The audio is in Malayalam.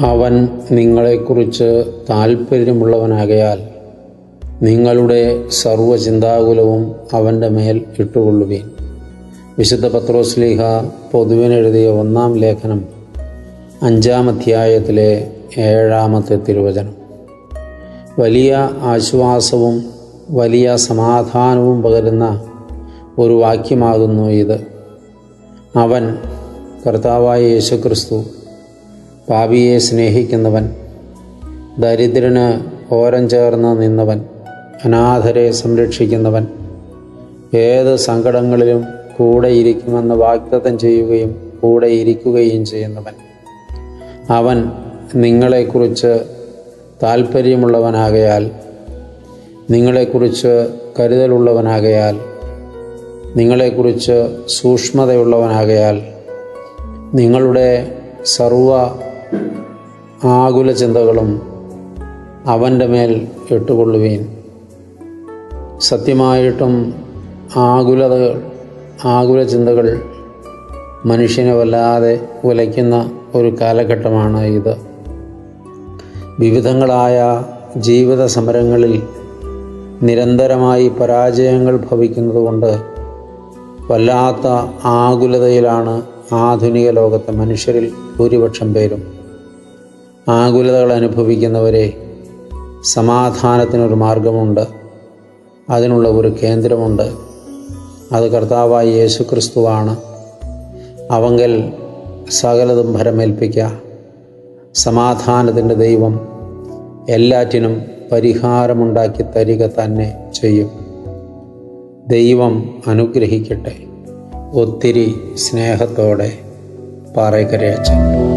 അവൻ നിങ്ങളെക്കുറിച്ച് താൽപ്പര്യമുള്ളവനാകയാൽ നിങ്ങളുടെ സർവചിന്താകുലവും അവന്റെ മേൽ ഇട്ടുകൊള്ളുവീൻ. വിശുദ്ധ പത്രോസ്ലീഹ പൊതുവിനെഴുതിയ ഒന്നാം ലേഖനം അഞ്ചാം അധ്യായത്തിലെ ഏഴാമത്തെ തിരുവചനം. വലിയ ആശ്വാസവും വലിയ സമാധാനവും പകരുന്ന ഒരു വാക്യമാകുന്നു ഇത്. അവൻ കർത്താവായ യേശുക്രിസ്തു പാപിയെ സ്നേഹിക്കുന്നവൻ ദരിദ്രന് ഓരം ചേർന്ന് നിന്നവൻ അനാഥരെ സംരക്ഷിക്കുന്നവൻ ഏത് സങ്കടങ്ങളിലും കൂടെ ഇരിക്കുമെന്ന് വാഗ്ദത്തം ചെയ്യുകയും കൂടെ ഇരിക്കുകയും ചെയ്യുന്നവൻ. അവൻ നിങ്ങളെക്കുറിച്ച് താൽപ്പര്യമുള്ളവനാകയാൽ നിങ്ങളെക്കുറിച്ച് കരുതലുള്ളവനാകയാൽ നിങ്ങളെക്കുറിച്ച് സൂക്ഷ്മതയുള്ളവനാകയാൽ നിങ്ങളുടെ സർവ ആകുല ചിന്തകളും അവന്റെ മേൽ ഇട്ടുകൊള്ളുവീൻ. സത്യമായിട്ടും ആകുലതകൾ ആകുല ചിന്തകൾ മനുഷ്യനെ വല്ലാതെ ഉലയ്ക്കുന്ന ഒരു കാലഘട്ടമാണ് ഇത്. വിവിധങ്ങളായ ജീവിത സമരങ്ങളിൽ നിരന്തരമായി പരാജയങ്ങൾ ഭവിക്കുന്നതുകൊണ്ട് വല്ലാത്ത ആകുലതയിലാണ് ആധുനിക ലോകത്തെ മനുഷ്യരിൽ ഭൂരിപക്ഷം പേരും. ആകുലതകൾ അനുഭവിക്കുന്നവരെ സമാധാനത്തിനൊരു മാർഗമുണ്ട്. അതിനുള്ള ഒരു കേന്ദ്രമുണ്ട്. അത് കർത്താവായ യേശു ക്രിസ്തുവാണ് അവങ്കൽ സകലതും ഭരമേൽപ്പിക്കുക സമാധാനത്തിന്റെ ദൈവം എല്ലാറ്റിനും പരിഹാരമുണ്ടാക്കി തരിക തന്നെ ചെയ്യും. ദൈവം അനുഗ്രഹിക്കട്ടെ. ഒത്തിരി സ്നേഹത്തോടെ പാറേക്കരയച്ചൻ.